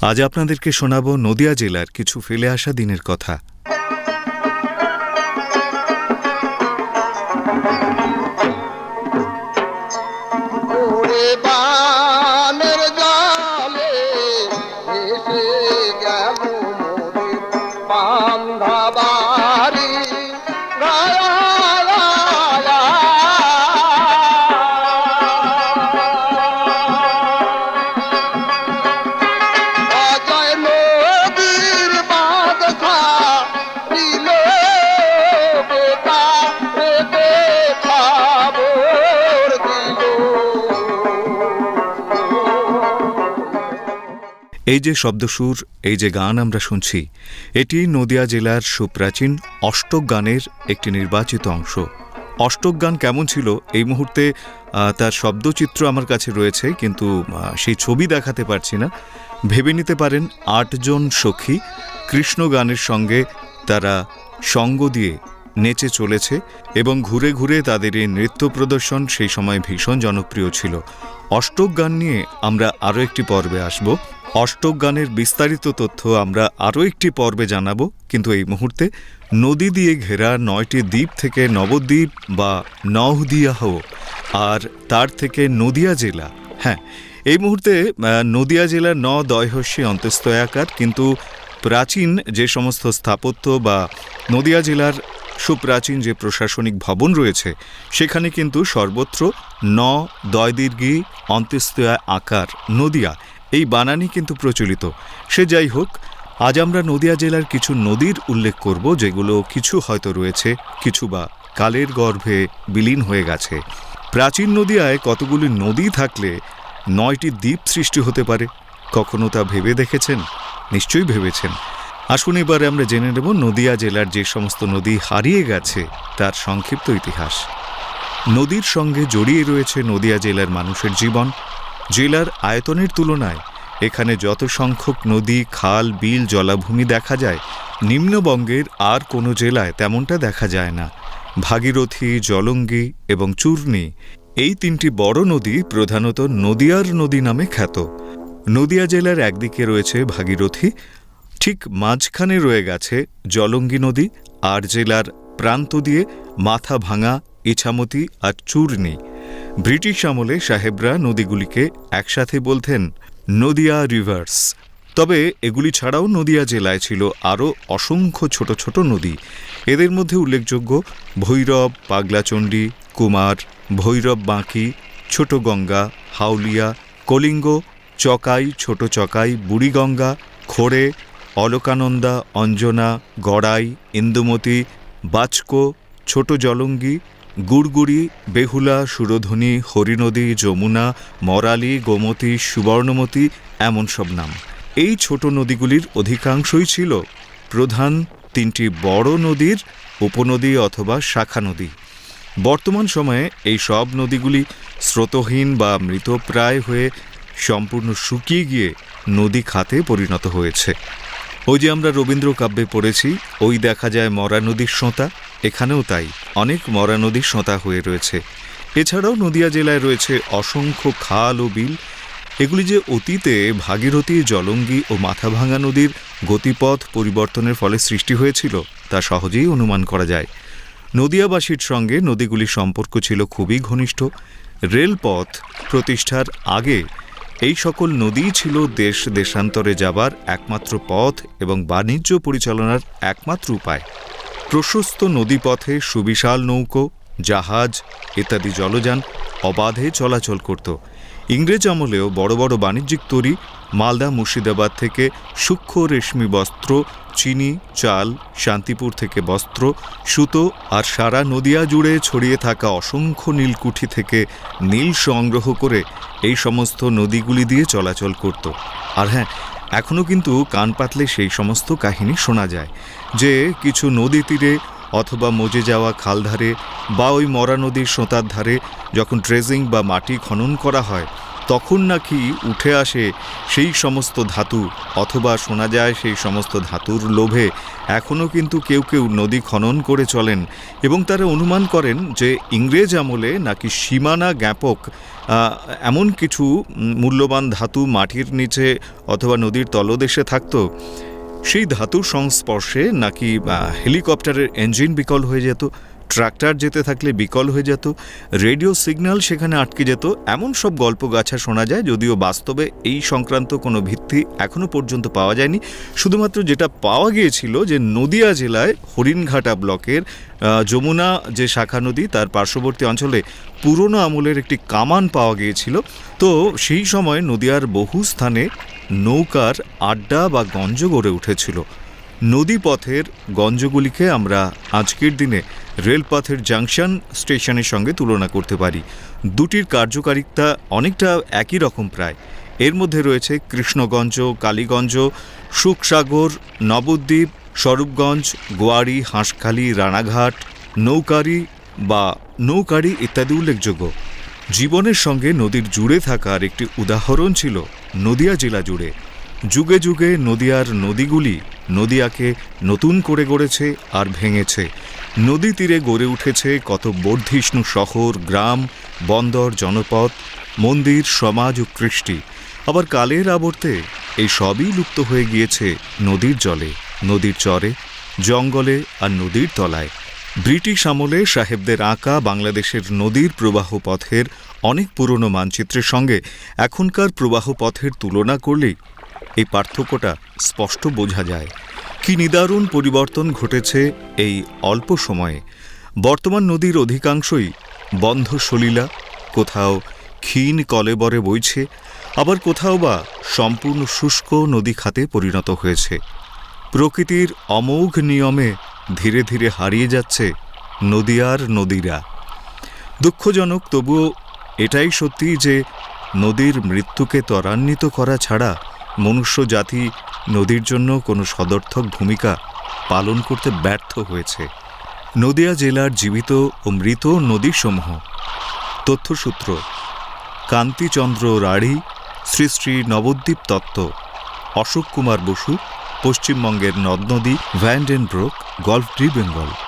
আজ আপনাদেরকে শোনাব নদিয়া জেলার কিছু ফেলে আসা দিনের কথা। এই যে শব্দসুর এই যে গান আমরা শুনছি, এটি নদিয়া জেলার সুপ্রাচীন অষ্টক গানের একটি নির্বাচিত অংশ। অষ্টক গান কেমন ছিল? এই মুহূর্তে তার শব্দচিত্র আমার কাছে রয়েছে, কিন্তু সেই ছবি দেখাতে পারছি না। ভেবে নিতে পারেন আটজন সখী কৃষ্ণ গানের সঙ্গে তারা সঙ্গ দিয়ে নেচে চলেছে এবং ঘুরে ঘুরে তাদের এই নৃত্য প্রদর্শন সেই সময় ভীষণ জনপ্রিয় ছিল। অষ্টক গান নিয়ে আমরা আরও একটি পর্বে আসব। অষ্টক গানের বিস্তারিত তথ্য আমরা আরও একটি পর্বে জানাব, কিন্তু এই মুহূর্তে নদী দিয়ে ঘেরা নয়টি দ্বীপ থেকে নবদ্বীপ বা নহদিয়াহ আর তার থেকে নদিয়া জেলা। হ্যাঁ এই মুহূর্তে নদিয়া জেলার ন দয়হস্যী অন্তস্তয়াকার, কিন্তু প্রাচীন যে সমস্ত স্থাপত্য বা নদিয়া জেলার সুপ্রাচীন যে প্রশাসনিক ভবন রয়েছে, সেখানে কিন্তু সর্বত্র ন দয়দীর্ঘী অন্ত্যস্তয়া আকার নদিয়া। এই বানানই কিন্তু প্রচলিত। সে যাই হোক, আজ আমরা নদিয়া জেলার কিছু নদীর উল্লেখ করব, যেগুলো কিছু হয়তো রয়েছে, কিছু বা কালের গর্ভে বিলীন হয়ে গেছে। প্রাচীন নদিয়ায় কতগুলি নদী থাকলে নয়টি দ্বীপ সৃষ্টি হতে পারে? কখনো তা ভেবে দেখেছেন? নিশ্চয়ই ভেবেছেন। আসুন এবারে আমরা জেনে নেব নদিয়া জেলার যে সমস্ত নদী হারিয়ে গেছে, তার সংক্ষিপ্ত ইতিহাস। নদীর সঙ্গে জড়িয়ে রয়েছে নদিয়া জেলার মানুষের জীবন। জেলার আয়তনের তুলনায়। এখানে যত সংখ্যক নদী, খাল, বিল, জলাভূমি দেখা যায়, নিম্নবঙ্গের আর কোনো জেলায় তেমনটা দেখা যায় না। ভাগীরথী, জলঙ্গি এবং চূর্ণী এই তিনটি বড় নদী প্রধানত নদিয়ার নদী নামে খ্যাত। নদিয়া জেলার একদিকে রয়েছে ভাগীরথী, ঠিক মাঝখানে রয়ে গেছে জলঙ্গি নদী, আর জেলার প্রান্ত দিয়ে মাথা ভাঙা ইছামতি আর চূর্ণী। ব্রিটিশ আমলে সাহেবরা নদীগুলিকে একসাথে বলতেন নদিয়া রিভার্স। তবে এগুলি ছাড়াও নদিয়া জেলায় ছিল আরও অসংখ্য ছোট ছোট নদী। এদের মধ্যে উল্লেখযোগ্য ভৈরব, পাগলাচণ্ডী, কুমার, ভৈরব বাঁকি, ছোট গঙ্গা, হাউলিয়া, কলিঙ্গ, চকাই, ছোট চকাই, বুড়িগঙ্গা, খোড়ে, অলকানন্দা, অঞ্জনা, গড়াই, ইন্দুমতি, বাচকো, ছোট জলঙ্গি গুড়গুড়ি, বেহুলা সুরধনী হরিনদী, যমুনা, মরালি, গোমতী, সুবর্ণমতী, এমন সব নাম। এই ছোট নদীগুলির অধিকাংশই ছিল প্রধান তিনটি বড় নদীর উপনদী অথবা শাখা নদী। বর্তমান সময়ে এই সব নদীগুলি স্রোতহীন বা মৃতপ্রায় হয়ে সম্পূর্ণ শুকিয়ে গিয়ে নদী খাতে পরিণত হয়েছে। ওই যে আমরা রবীন্দ্র কাব্যে পড়েছি, ওই দেখা যায় মরা নদীর সোঁতা। এখানেও তাই অনেক মরা নদী সোঁতা হয়ে রয়েছে। এছাড়াও নদিয়া জেলায় রয়েছে অসংখ্য খাল ও বিল। এগুলি যে অতীতে ভাগীরথী, জলঙ্গি ও মাথাভাঙা নদীর গতিপথ পরিবর্তনের ফলে সৃষ্টি হয়েছিল, তা সহজেই অনুমান করা যায়। নদিয়াবাসীর সঙ্গে নদীগুলির সম্পর্ক ছিল খুবই ঘনিষ্ঠ। রেলপথ প্রতিষ্ঠার আগে এই সকল নদীই ছিল দেশ দেশান্তরে যাবার একমাত্র পথ এবং বাণিজ্য পরিচালনার একমাত্র উপায়। প্রশস্ত নদীপথে সুবিশাল নৌকো, জাহাজ ইত্যাদি জলযান অবাধে চলাচল করত। ইংরেজ আমলেও বড় বড় বাণিজ্যিক তরী মালদা মুর্শিদাবাদ থেকে সূক্ষ্ম রেশমি বস্ত্র, চিনি, চাল, শান্তিপুর থেকে বস্ত্র, সুতো আর সারা নদিয়া জুড়ে ছড়িয়ে থাকা অসংখ্য নীলকুঠি থেকে নীল সংগ্রহ করে এই সমস্ত নদীগুলি দিয়ে চলাচল করত। আর হ্যাঁ এখনও কিন্তু কান পাতলে সেই সমস্ত কাহিনী শোনা যায়, যে কিছু নদী তীরে অথবা মজে যাওয়া খালধারে বা ওই মরা নদীর সোঁতার ধারে যখন ড্রেজিং বা মাটি খনন করা হয় তখন নাকি উঠে আসে সেই সমস্ত ধাতু, অথবা শোনা যায় সেই সমস্ত ধাতুর লোভে এখনও কিন্তু কেউ কেউ নদী খনন করে চলেন এবং তারা অনুমান করেন যে ইংরেজ আমলে নাকি সীমানা জ্ঞাপক এমন কিছু মূল্যবান ধাতু মাটির নিচে অথবা নদীর তলদেশে থাকতো। সেই ধাতুর সংস্পর্শে নাকি হেলিকপ্টারের ইঞ্জিন বিকল হয়ে যেত। ট্রাক্টর যেতে থাকলে বিকল হয়ে যেত, রেডিও সিগন্যাল সেখানে আটকে যেত, এমন সব গল্প গাছা শোনা যায় যদিও বাস্তবে এই সংক্রান্ত কোনো ভিত্তি এখনও পর্যন্ত পাওয়া যায়নি। শুধুমাত্র যেটা পাওয়া গিয়েছিল যে নদিয়া জেলায় হরিণঘাটা ব্লকের যমুনা যে শাখা নদী তার পার্শ্ববর্তী অঞ্চলে পুরনো আমলের একটি কামান পাওয়া গিয়েছিল। তো সেই সময় নদিয়ার বহু স্থানে নৌকার আড্ডা বা গঞ্জ গড়ে উঠেছিল। নদীপথের গঞ্জগুলিকে আমরা আজকের দিনে রেলপথের জাংশন স্টেশনের সঙ্গে তুলনা করতে পারি। দুটির কার্যকারিতা অনেকটা একই রকম প্রায়। এর মধ্যে রয়েছে কৃষ্ণগঞ্জ, কালীগঞ্জ, সুখসাগর, নবদ্বীপ, স্বরূপগঞ্জ, গোয়ারি, হাঁসখালি, রানাঘাট, নৌকারি বা নৌকারি ইত্যাদি উল্লেখযোগ্য। জীবনের সঙ্গে নদীর জুড়ে থাকার একটি উদাহরণ ছিল নদিয়া জেলা জুড়ে। যুগে যুগে নদিয়ার নদীগুলি নদিয়াকে নতুন করে গড়েছে আর ভেঙেছে। নদী তীরে গড়ে উঠেছে কত বর্ধিষ্ণু শহর, গ্রাম, বন্দর, জনপদ, মন্দির, সমাজ ও কৃষ্টি। আবার কালের আবর্তে এই সবই লুপ্ত হয়ে গিয়েছে নদীর জলে, নদীর চরে, জঙ্গলে আর নদীর তলায়। ব্রিটিশ আমলে সাহেবদের আঁকা বাংলাদেশের নদীর প্রবাহ পথের অনেক পুরনো মানচিত্রের সঙ্গে এখনকার প্রবাহ পথের তুলনা করলেই এই পার্থক্যটা স্পষ্ট বোঝা যায়। কি নিদারুণ পরিবর্তন ঘটেছে এই অল্প সময়ে। বর্তমান নদীর অধিকাংশই বন্ধ সলিলা, কোথাও ক্ষীণ কলেবরে বইছে, আবার কোথাও বা সম্পূর্ণ শুষ্ক নদী খাতে পরিণত হয়েছে। প্রকৃতির অমোঘ নিয়মে ধীরে ধীরে হারিয়ে যাচ্ছে নদীয়ার নদীরা। দুঃখজনক, তবুও এটাই সত্যি যে নদীর মৃত্যুকে ত্বরান্বিত করা ছাড়া মনুষ্য জাতি নদীর জন্য কোনো সদর্থক ভূমিকা পালন করতে ব্যর্থ হয়েছে। নদিয়া জেলার জীবিত ও মৃত নদীসমূহ। তথ্যসূত্র, কান্তিচন্দ্র রাঢ়ী, শ্রী শ্রী নবদ্বীপ তত্ত্ব অশোক কুমার বসু, পশ্চিমবঙ্গের নদ নদী, ভ্যান্ডেনব্রোক, গল্ফ ড্রি বেঙ্গল